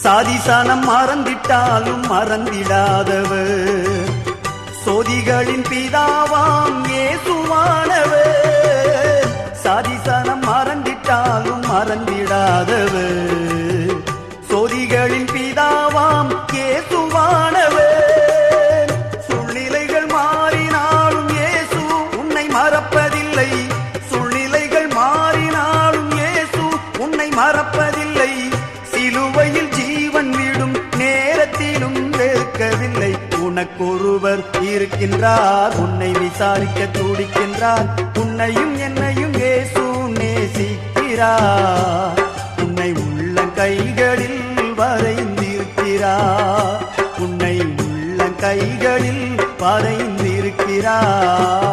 சாதிசானம் மறந்திட்டாலும் மறந்திடாதவர். சோதிகளின் பிதாவாம் ஏசுவானவர் சாதிசானம் மறந்திட்டாலும் மறந்திடாதவர். சோதிகளின் பிதாவாம் ஏசுவானவர் சூழ்நிலைகள் மாறினாலும் ஏசு உன்னை மறப்பதில்லை. சூழ்நிலைகள் மாறினாலும் ஏசு உன்னை மறப்பதில்லை. கேட்டிலும் கேட்கவில்லை உனக்கொருவர் இருக்கின்றார். உன்னை விசாரிக்க துடிக்கின்றார். உன்னையும் என்னையும் ஏசு நேசிக்கிறார். உன்னை உள்ள கைகளில் வரைந்திருக்கிறார். உன்னை உள்ள கைகளில் வரைந்திருக்கிறார்.